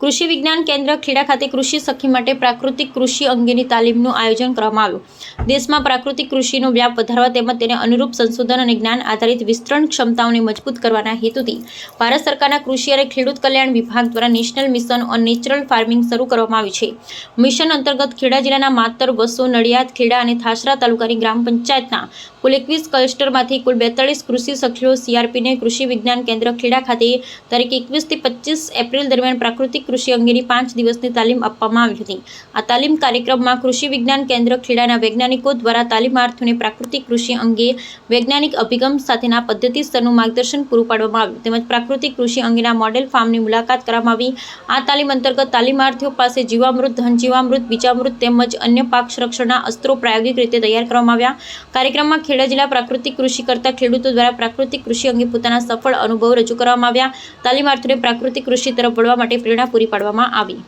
કૃષિ વિજ્ઞાન કેન્દ્ર ખેડા ખાતે કૃષિ સખી માટે પ્રાકૃતિક કૃષિ અંગેની તાલીમનું આયોજન કરવામાં આવ્યું. દેશમાં પ્રાકૃતિક કૃષિનો વ્યાપ વધારવા તેમજ તેને અનુરૂપ સંશોધન અને જ્ઞાન આધારિત વિસ્તરણ ક્ષમતાઓને મજબૂત કરવાના હેતુથી ભારત સરકારના કૃષિ અને ખેડૂત કલ્યાણ વિભાગ દ્વારા national mission on natural farming શરૂ કરવામાં આવ્યું છે. મિશન અંતર્ગત ખેડા જિલ્લાના માતર, વસો, નડિયાદ, ખેડા અને થાસરા તાલુકાની ગ્રામ પંચાયતના કુલ એકવીસ ક્લસ્ટરમાંથી કુલ બેતાળીસ કૃષિ સખીઓ સીઆરપીને કૃષિ વિજ્ઞાન કેન્દ્ર ખેડા ખાતે તારીખ એકવીસથી પચીસ એપ્રિલ દરમિયાન પ્રાકૃતિક કૃષિ અંગેની પાંચ દિવસની તાલીમ આપવામાં આવી હતી. આ તાલીમ કાર્યક્રમમાં કૃષિ વિજ્ઞાન કેન્દ્ર ખેડાના વૈજ્ઞાનિકો દ્વારા તાલીમાર્થીઓને પ્રાકૃતિક કૃષિ અંગે વૈજ્ઞાનિક અભિગમ સાથેના પદ્ધતિ સ્તરનું માર્ગદર્શન પૂરું પાડવામાં આવ્યું. તેમજ પ્રાકૃતિક કૃષિ અંગેના મોડેલ ફાર્મની મુલાકાત કરવામાં આવી. આ તાલીમ અંતર્ગત તાલીમાર્થીઓ પાસે જીવામૃત, ધનજીવામૃત, બીજામૃત તેમજ અન્ય પાક સંરક્ષણના અસ્ત્રો પ્રાયોગિક રીતે તૈયાર કરવામાં આવ્યા. કાર્યક્રમમાં ખેડા જિલ્લા પ્રાકૃતિક કૃષિ કરતા ખેડૂતો દ્વારા પ્રાકૃતિક કૃષિ અંગે પોતાના સફળ અનુભવ રજૂ કરવામાં આવ્યા. તાલીમાર્થીઓને પ્રાકૃતિક કૃષિ તરફ વળવા માટે પ્રેરણા પૂરી પાડવામાં આવી.